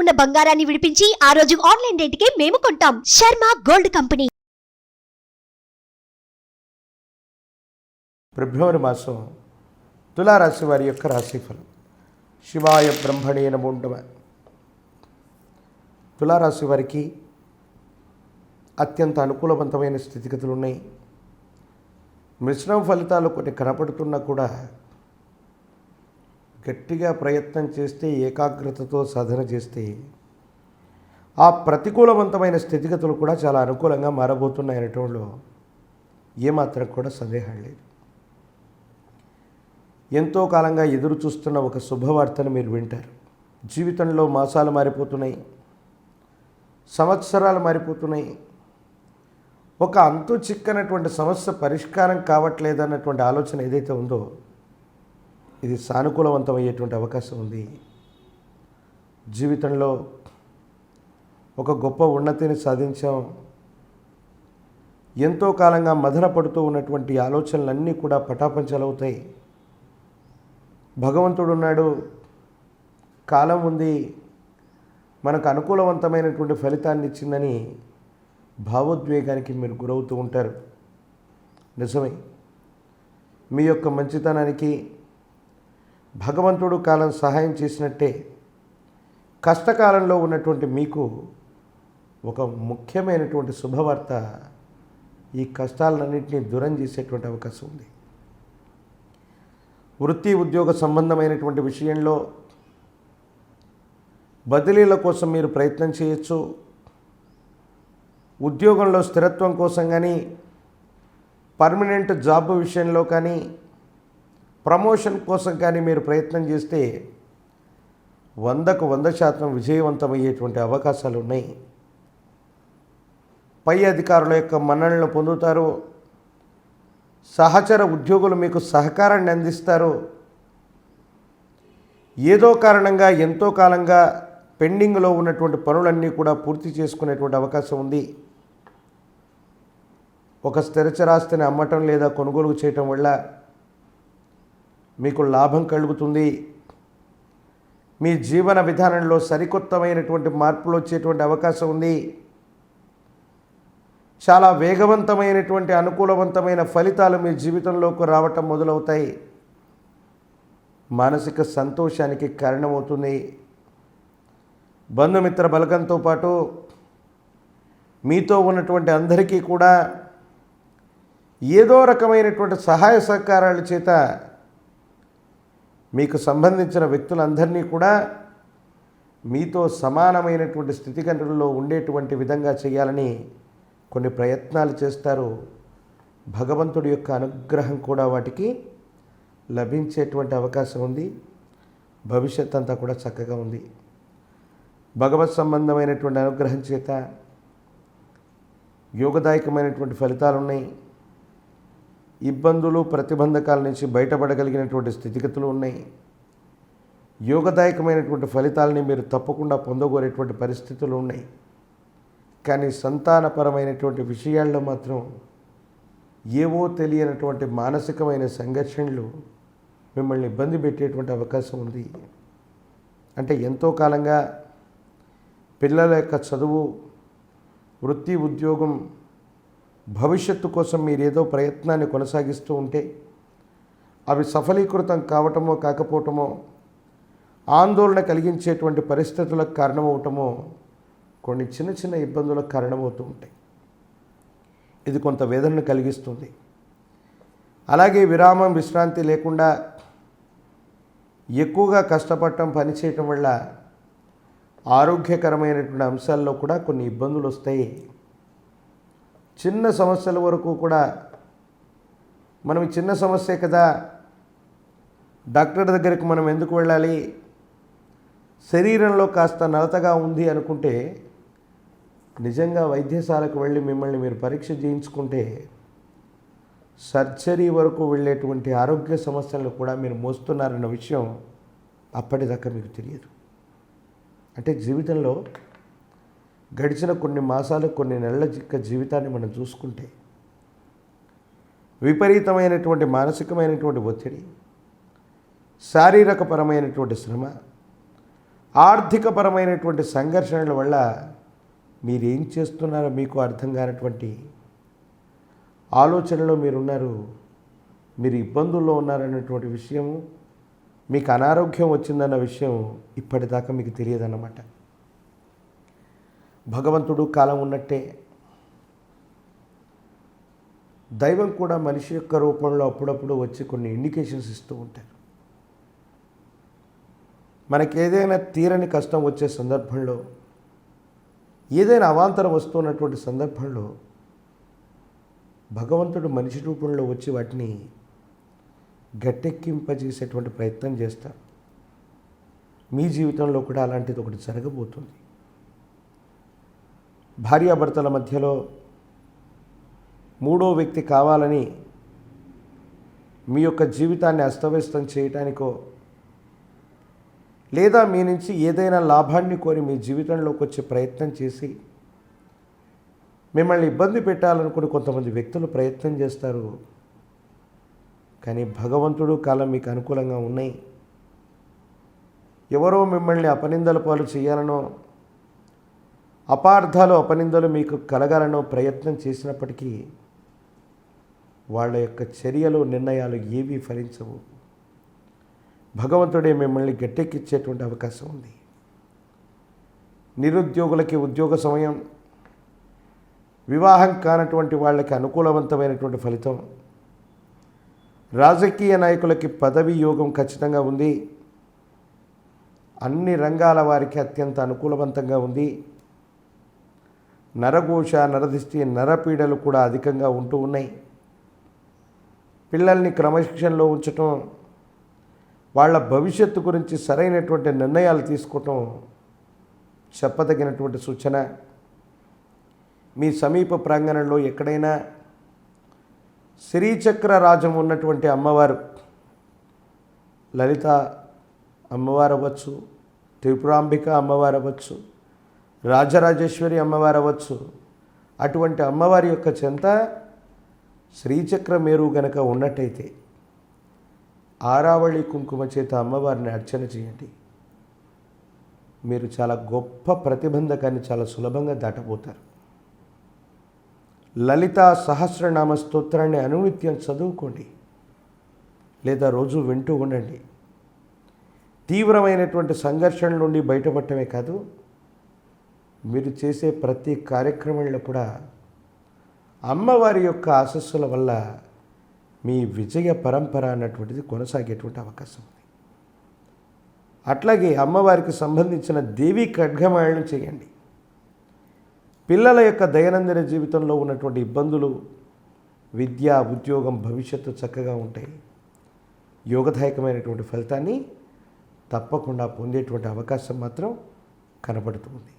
ఉన్న బంగారాన్ని విడిపించి ఆ రోజు ఆన్లైన్ రేటుకే మేము కొంటాం. Sharma gold company. ఫిబ్రవరి మాసం తులారాశి వారి యొక్క రాశిఫలం శివాయ బ్రహ్మణే నమోండమ తులారాశి వారికి అత్యంత అనుకూలవంతమైన స్థితిగతులు ఉన్నాయి. మిశ్రమ ఫలితాలు కొన్ని కనపడుతున్నా కూడా గట్టిగా ప్రయత్నం చేస్తే ఏకాగ్రతతో సాధన చేస్తే ఆ ప్రతికూలవంతమైన స్థితిగతులు కూడా చాలా అనుకూలంగా మారబోతున్నాయనటంలో ఏమాత్రం కూడా సందేహం లేదు. ఎంతో కాలంగా ఎదురు చూస్తున్న ఒక శుభవార్తను మీరు వింటారు. జీవితంలో మాసాలు మారిపోతున్నాయి. సంవత్సరాలు మారిపోతున్నాయి. ఒక అంతు చిక్కనటువంటి సమస్య పరిష్కారం కావట్లేదన్నటువంటి ఆలోచన ఏదైతే ఉందో ఇది సానుకూలవంతమయ్యేటువంటి అవకాశం ఉంది. జీవితంలో ఒక గొప్ప ఉన్నతిని సాధించాం. ఎంతో కాలంగా మదన పడుతూ ఉన్నటువంటి ఆలోచనలన్నీ కూడా పటాపంచలవుతాయి. భగవంతుడు ఉన్నాడు. కాలం ఉంది. మనకు అనుకూలవంతమైనటువంటి ఫలితాన్ని ఇచ్చిందని భావోద్వేగానికి మీరు గురవుతూ ఉంటారు. నిజమే. మీ యొక్క మంచితనానికి భగవంతుడు కాలం సహాయం చేసినట్టే కష్టకాలంలో ఉన్నటువంటి మీకు ఒక ముఖ్యమైనటువంటి శుభవార్త ఈ కష్టాలన్నింటినీ దూరం చేసేటువంటి అవకాశం ఉంది. వృత్తి ఉద్యోగ సంబంధమైనటువంటి విషయంలో బదిలీల కోసం మీరు ప్రయత్నం చేయొచ్చు. ఉద్యోగంలో స్థిరత్వం కోసం కానీ పర్మనెంట్ జాబ్ విషయంలో కానీ ప్రమోషన్ కోసం కానీ మీరు ప్రయత్నం చేస్తే వందకు వంద శాతం విజయవంతమయ్యేటువంటి అవకాశాలు ఉన్నాయి. పై అధికారుల యొక్క మన్ననలు పొందుతారు. సహచర ఉద్యోగులు మీకు సహకారాన్ని అందిస్తారు. ఏదో కారణంగా ఎంతో కాలంగా పెండింగ్లో ఉన్నటువంటి పనులన్నీ కూడా పూర్తి చేసుకునేటువంటి అవకాశం ఉంది. ఒక స్థిరచరాస్తిని అమ్మటం లేదా కొనుగోలు చేయటం వల్ల మీకు లాభం కలుగుతుంది. మీ జీవన విధానంలో సరికొత్తమైనటువంటి మార్పులు వచ్చేటువంటి అవకాశం ఉంది. చాలా వేగవంతమైనటువంటి అనుకూలవంతమైన ఫలితాలు మీ జీవితంలోకి రావటం మొదలవుతాయి. మానసిక సంతోషానికి కారణమవుతుంది. బంధుమిత్ర బలగంతో పాటు మీతో ఉన్నటువంటి అందరికీ కూడా ఏదో రకమైనటువంటి సహాయ సహకారాల చేత మీకు సంబంధించిన వ్యక్తులందరినీ కూడా మీతో సమానమైనటువంటి స్థితిగతుల్లో ఉండేటువంటి విధంగా చేయాలని కొన్ని ప్రయత్నాలు చేస్తారు. భగవంతుడి యొక్క అనుగ్రహం కూడా వాటికి లభించేటువంటి అవకాశం ఉంది. భవిష్యత్ అంతా కూడా చక్కగా ఉంది. భగవత్ సంబంధమైనటువంటి అనుగ్రహం చేత యోగదాయకమైనటువంటి ఫలితాలు ఉన్నాయి ఇబ్బందులు ప్రతిబంధకాల నుంచి బయటపడగలిగినటువంటి స్థితిగతులు ఉన్నాయి. యోగదాయకమైనటువంటి ఫలితాలని మీరు తప్పకుండా పొందగోరేటువంటి పరిస్థితులు ఉన్నాయి. కానీ సంతానపరమైనటువంటి విషయాల్లో మాత్రం ఏవో తెలియనటువంటి మానసికమైన సంఘర్షణలు మిమ్మల్ని ఇబ్బంది పెట్టేటువంటి అవకాశం ఉంది. అంటే ఎంతో కాలంగా పిల్లల యొక్క చదువు వృత్తి ఉద్యోగం భవిష్యత్తు కోసం మీరు ఏదో ప్రయత్నాన్ని కొనసాగిస్తూ ఉంటే అవి సఫలీకృతం కావటమో కాకపోవటమో ఆందోళన కలిగించేటువంటి పరిస్థితులకు కారణమవటమో కొన్ని చిన్న చిన్న ఇబ్బందులకు కారణమవుతూ ఉంటాయి. ఇది కొంత వేదనను కలిగిస్తుంది. అలాగే విరామం విశ్రాంతి లేకుండా ఎక్కువగా కష్టపడటం పనిచేయటం వల్ల ఆరోగ్యకరమైనటువంటి అంశాల్లో కూడా కొన్ని ఇబ్బందులు వస్తాయి. చిన్న సమస్యల వరకు కూడా మనం చిన్న సమస్యే కదా. డాక్టర్ దగ్గరికి మనం ఎందుకు వెళ్ళాలి? శరీరంలో కాస్త నలతగా ఉంది అనుకుంటే నిజంగా వైద్యశాలకు వెళ్ళి మిమ్మల్ని మీరు పరీక్ష చేయించుకుంటే సర్జరీ వరకు వెళ్ళేటువంటి ఆరోగ్య సమస్యలను కూడా మీరు మోస్తున్నారన్న విషయం అప్పటిదాకా మీకు తెలియదు. అంటే జీవితంలో గడిచిన కొన్ని మాసాలు కొన్ని నెలల యొక్క జీవితాన్ని మనం చూసుకుంటే విపరీతమైనటువంటి మానసికమైనటువంటి ఒత్తిడి శారీరకపరమైనటువంటి శ్రమ ఆర్థికపరమైనటువంటి సంఘర్షణల వల్ల మీరేం చేస్తున్నారో మీకు అర్థం కానటువంటి ఆలోచనలో మీరున్నారు. మీరు ఇబ్బందుల్లో ఉన్నారన్నటువంటి విషయము మీకు అనారోగ్యం వచ్చిందన్న విషయం ఇప్పటిదాకా మీకు తెలియదన్నమాట. భగవంతుడు కాలం ఉన్నట్టే. దైవం కూడా మనిషి యొక్క రూపంలో అప్పుడప్పుడు వచ్చి కొన్ని ఇండికేషన్స్ ఇస్తూ ఉంటారు. మనకి ఏదైనా తీరని కష్టం వచ్చే సందర్భంలో ఏదైనా అవాంతరం వస్తున్నటువంటి సందర్భంలో భగవంతుడు మనిషి రూపంలో వచ్చి వాటిని గట్టెక్కింపజేసేటువంటి ప్రయత్నం చేస్తారు. మీ జీవితంలో కూడా అలాంటిది ఒకటి జరగబోతుంది. భార్యాభర్తల మధ్యలో మూడో వ్యక్తి కావాలని మీ యొక్క జీవితాన్ని అస్తవ్యస్తం చేయటానికో లేదా మీ నుంచి ఏదైనా లాభాన్ని కోరి మీ జీవితంలోకి వచ్చే ప్రయత్నం చేసి మిమ్మల్ని ఇబ్బంది పెట్టాలనుకుని కొంతమంది వ్యక్తులు ప్రయత్నం చేస్తారు. కానీ భగవంతుడు కాలం మీకు అనుకూలంగా ఉన్నాయి. ఎవరో మిమ్మల్ని అపనిందల పాలు చేయాలనో అపార్థాలు అపనిందలు మీకు కలగాలనో ప్రయత్నం చేసినప్పటికీ వాళ్ళ యొక్క చర్యలు నిర్ణయాలు ఏవీ ఫలించవు. భగవంతుడే మిమ్మల్ని గట్టెక్కిచ్చేటువంటి అవకాశం ఉంది. నిరుద్యోగులకి ఉద్యోగ సమయం వివాహం కానటువంటి వాళ్ళకి అనుకూలవంతమైనటువంటి ఫలితం రాజకీయ నాయకులకి పదవి యోగం ఖచ్చితంగా ఉంది. అన్ని రంగాల వారికి అత్యంత అనుకూలవంతంగా ఉంది. నరఘోష నరదిష్టి నరపీడలు కూడా అధికంగా ఉంటూ ఉన్నాయి. పిల్లల్ని క్రమశిక్షణలో ఉంచటం వాళ్ళ భవిష్యత్తు గురించి సరైనటువంటి నిర్ణయాలు తీసుకోవటం చెప్పదగినటువంటి సూచన. మీ సమీప ప్రాంగణంలో ఎక్కడైనా శ్రీచక్ర రాజం ఉన్నటువంటి అమ్మవారు లలిత అమ్మవారు అవ్వచ్చు త్రిపురాంబిక అమ్మవారు అవ్వచ్చు రాజరాజేశ్వరి అమ్మవారు అవ్వచ్చు. అటువంటి అమ్మవారి యొక్క చెంత శ్రీచక్ర మేరు గనక ఉన్నట్టయితే ఆరావళి కుంకుమ చేత అమ్మవారిని అర్చన చేయండి. మీరు చాలా గొప్ప ప్రతిబంధకాన్ని చాలా సులభంగా దాటబోతారు. లలిత సహస్రనామ స్తోత్రాన్ని అనునిత్యం చదువుకోండి. లేదా రోజు వింటూ ఉండండి. తీవ్రమైనటువంటి సంఘర్షణ నుండి బయటపడటమే కాదు మీరు చేసే ప్రతి కార్యక్రమంలో కూడా అమ్మవారి యొక్క ఆశస్సుల వల్ల మీ విజయ పరంపర అన్నటువంటిది కొనసాగేటువంటి అవకాశం ఉంది. అట్లాగే అమ్మవారికి సంబంధించిన దేవీ ఖడ్గమాయణం చేయండి. పిల్లల యొక్క దైనందిన జీవితంలో ఉన్నటువంటి ఇబ్బందులు విద్య ఉద్యోగం భవిష్యత్తు చక్కగా ఉంటాయి. యోగదాయకమైనటువంటి ఫలితాన్ని తప్పకుండా పొందేటువంటి అవకాశం మాత్రం కనబడుతుంది.